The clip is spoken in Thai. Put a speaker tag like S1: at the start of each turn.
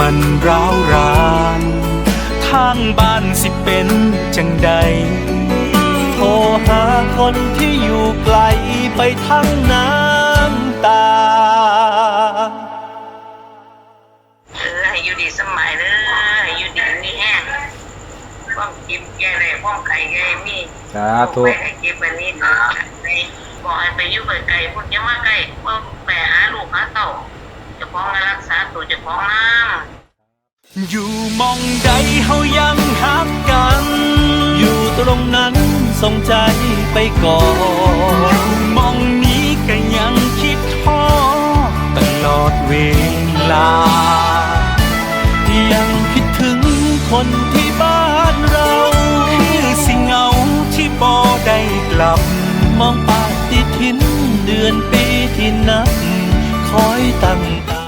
S1: มันร้าวรานทางบ้านสิเป็นจังใดโทรหาคนที่อยู่ไกลไปทั้งน้ำตา
S2: เออให้อยู่ดีสมัยเด้อให้อยู่ดีมีแห้งความจิบแก่เลยความไข่แก่มี
S3: สาธุ
S2: ไปให้จิบแบบนี้นะไปบอกให้ไปอยู่ไกลๆพุ่นอย่ามาใกล้ว่าไปหาลูกหาเต่าเจะพ้าของรักษา ตัวเจ้าของน้ำ
S1: อยู่มองใดเฮายังหักกัน อยู่ตรงนั้นส่งใจไปก่อนหมองนี้ก็ยังคิดท้อตลอดเวลา ยังคิดถึงคนที่บ้านเราคือสิ่งเงาที่บ่ได้กลับ มองปฏิทินเดือนปีที่นับคอยตั้งต